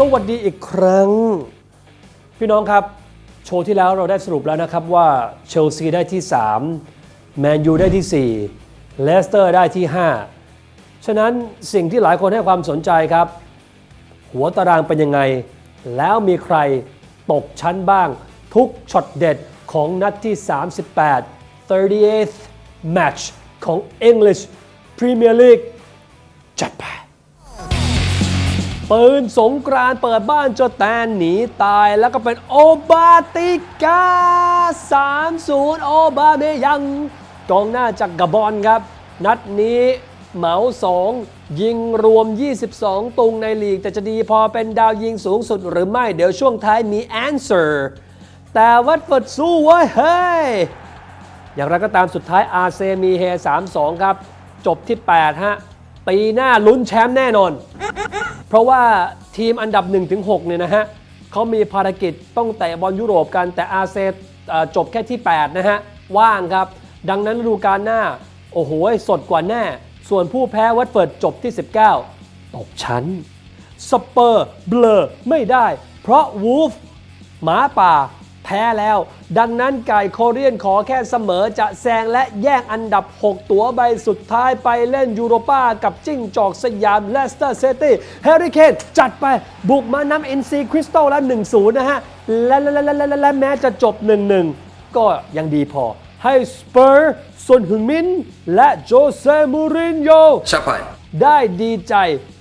สวัสดีอีกครั้ง พี่น้องครับ โชว์ที่แล้วเราได้สรุปแล้วนะครับว่าเชลซีได้ที่ 3 แมนยูได้ที่ 4 เลสเตอร์ได้ที่ 5 ฉะนั้นสิ่งที่หลายคนให้ความสนใจครับ หัวตารางเป็นยังไง แล้วมีใครตกชั้นบ้าง ทุกช็อตเด็ดของนัดที่ 38 38th match ของ English Premier League จัดไป ปืนสงกรานเปิดบ้านเจาแตนหนีตายแล้วก็เป็นโอบาติกา3-0 โอบาเมยังกองหน้าจากกาบอนครับ นัดนี้เหมา 2 ยิงรวม 22 ตุงในลีก แต่จะดีพอเป็นดาวยิงสูงสุดหรือไม่ เดี๋ยวช่วงท้ายมี answer แต่วัดเฟิดสู้เว้ยเฮ้ย อย่างไรก็ตามสุดท้ายอาเซมีเฮ 3-2 ครับ จบที่ 8 ฮะ ปีหน้าลุ้นแชมป์แน่นอน ราะว่าทีมอันดับ 1-6เนี่ยนะฮะเขามีภารกิจต้องเตะบอลยุโรปกันแต่อาเซเอ่อจบแค่ที่ 8 นะฮะ ว่างครับ ดังนั้นฤดูกาลหน้า โอ้โห สดกว่าแน่ ส่วนผู้แพ้วัตเฟิร์ดจบที่ 19 ตกชั้น สเปอร์เบลอไม่ได้ เพราะวูฟหมาป่า แพ้แล้ว ดังนั้นไก่โคเรียนขอแค่เสมอจะแซงและแย่งอันดับ 6 ตั๋วใบสุดท้ายไปเล่นยูโรป้ากับจิ้งจอกสยามเลสเตอร์ซิตี้แฮร์รี่เคนจัดไปบุกมานำเอ็นซีคริสตัลแล้ว 1-0 นะฮะ และและและและและและแม้จะจบ 1-1 ก็ยังดีพอ ให้สเปอร์ซนฮึงมิน และโจเซมูรินโญ่ Chapai. ได้ดีใจ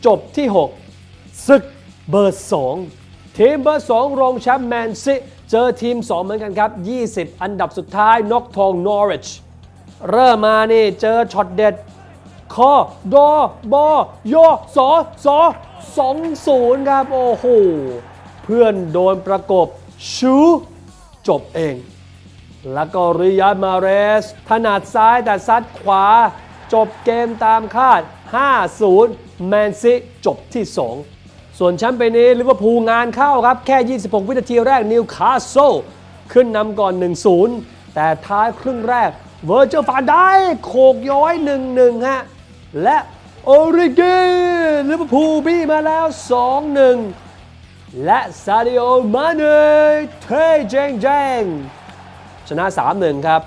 จบที่ 6 ศึกเบอร์ 2 ทีมเบอร์ 2 รองแชมป์แมนซิ เจอทีม 2 เหมือนกันครับ 20 อันดับสุดท้ายนกทองนอริชเริ่มมานี่เจอช็อตเด็ดคอดอบอโยสอสอสองศูนย์ครับ โอ้โห เพื่อนโดนประกบชูจบเอง แล้วก็ริยาดมาเรส ถนัดซ้ายแต่ซัดขวา จบเกมตามคาด 5-0 แมนซิจบที่ 2 ส่วนแชมป์ปีนี้ลิเวอร์พูลงานเข้าครับ แค่ 26 วินาทีแรกนิวคาสเซิลขึ้นนำก่อน 1-0 แต่ท้ายครึ่งแรกเวอร์เจอร์ฟานได้โขกย้อย 1-1 ฮะ และโอริกิลิเวอร์พูลบี้มาแล้ว 2-1 และซาดิโอมาเน่เทเจงเจงชนะ 3-1 ครับ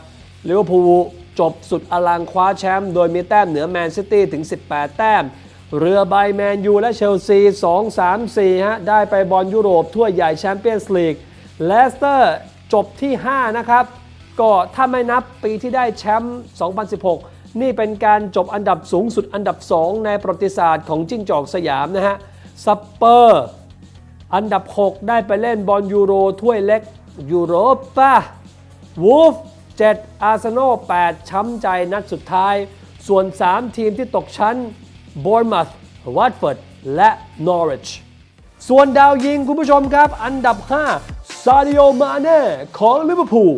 ลิเวอร์พูลจบสุดอลังคว้าแชมป์โดยมีแต้มเหนือแมนซิตี้ถึง 18 แต้ม เรือใบแมนยูและเชลซี 2 3 4 ฮะ ได้ไปบอลยุโรปถ้วยใหญ่แชมเปี้ยนส์ลีกเลสเตอร์จบที่ 5 นะครับ ก็ถ้าไม่นับปีที่ได้แชมป์ 2016 นี่เป็นการจบอันดับสูงสุดอันดับ 2 ในประวัติศาสตร์ของจิ้งจอกสยามนะฮะสเปอร์อันดับ 6 ได้ไปเล่นบอลยูโรถ้วยเล็กยูโรปาวูฟ7อาร์เซนอล8ช้ำใจนัดสุดท้าย ส่วน 3 ทีมที่ตกชั้น บอร์มัธวัตฟอร์ดและนอริชส่วนดาวยิงคุณผู้ชมครับ อันดับ 5 ซาดิโอ มาเน่ ของลิเวอร์พูล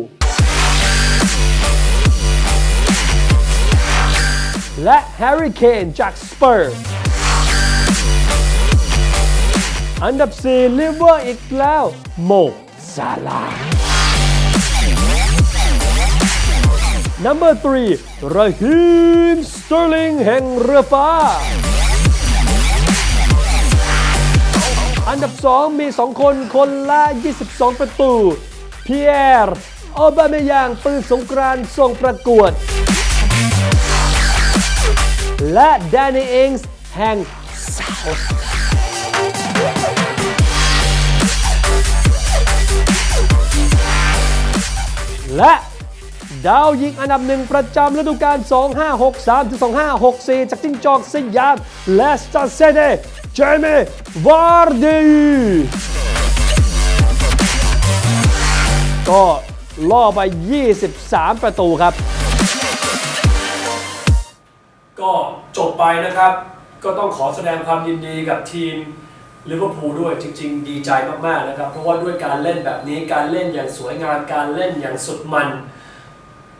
และแฮร์รี่เคนจากสเปอร์ อันดับ 4 ลิเวอร์อีกแล้ว โมซาลา Number 3 Raheem Sterling แห่งเรือฟ้า อันดับ 2 มี 2 คนคนละ 22 ประตู เพียร์โอบาเมยางปืนสงกรานส่งประกวด และแดนนี่เองส์แห่งซาท์และ ดาวยิงอันดับหนึ่งประจำฤดูกาล 2563ถึง2564 จากจิ้งจอกสยามเลสเตอร์เซเดเจมี่วาร์ดีก็ล่อไป 23 ประตูครับ ก็จบไปนะครับ ก็ต้องขอแสดงความยินดีกับทีมลิเวอร์พูลด้วยจริง ๆ ดีใจมาก ๆ นะครับ เพราะว่าด้วยการเล่นแบบนี้การเล่นอย่างสวยงามการเล่นอย่างสุดมัน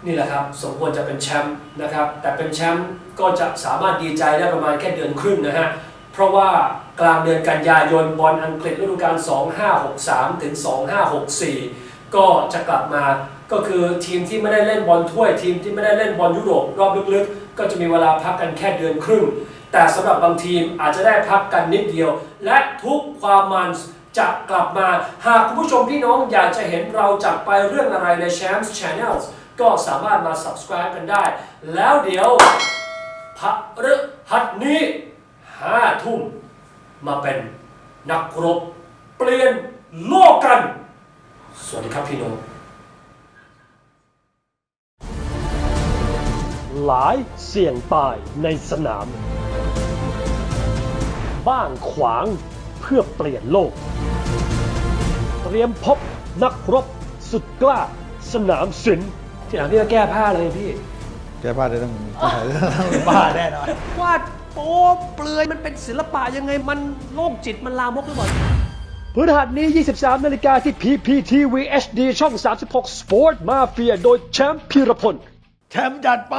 นี่แหละครับสมควรจะเป็นแชมป์นะครับ แต่เป็นแชมป์ก็จะสามารถดีใจได้ประมาณแค่เดือนครึ่งนะฮะเพราะว่ากลางเดือนกันยายนบอลอังกฤษฤดูกาล 2563 ถึง 2564 ก็จะกลับมาก็คือทีมที่ไม่ได้เล่นบอลถ้วยทีมที่ไม่ได้เล่นบอลยุโรปรอบลึกๆ ก็จะมีเวลาพักกันแค่เดือนครึ่ง แต่สำหรับบางทีมอาจจะได้พักกันนิดเดียว และทุกความมันจะกลับมาหากคุณผู้ชมพี่น้องอยากจะเห็นเราจัดไปเรื่องอะไรใน Champs Channel ก็สามารถมา subscribe กันได้ แล้วเดี๋ยวพระฤหัสนี้ห้าทุ่มมาเป็นนักรบเปลี่ยนโลกกัน สวัสดีครับพี่น้องหลายเสี่ยงตายในสนาม บ้างขวางเพื่อเปลี่ยนโลก เตรียมพบนักรบสุดกล้าสนามศิลป์ ที่หลังพี่ก็แก้ผ้าเลยพี่ แกพลาดได้ต้องต้องบ้าแน่นอน วาดโป๊เปลือยมันเป็นศิลปะยังไงมันโลกจิตมันลามกหรือเปล่าพฤหัสนี้ 23 นาฬิกาที่ PPTV HD ช่อง 36 Sport Mafia โดยแชมป์พีรพล แชมป์จัดไป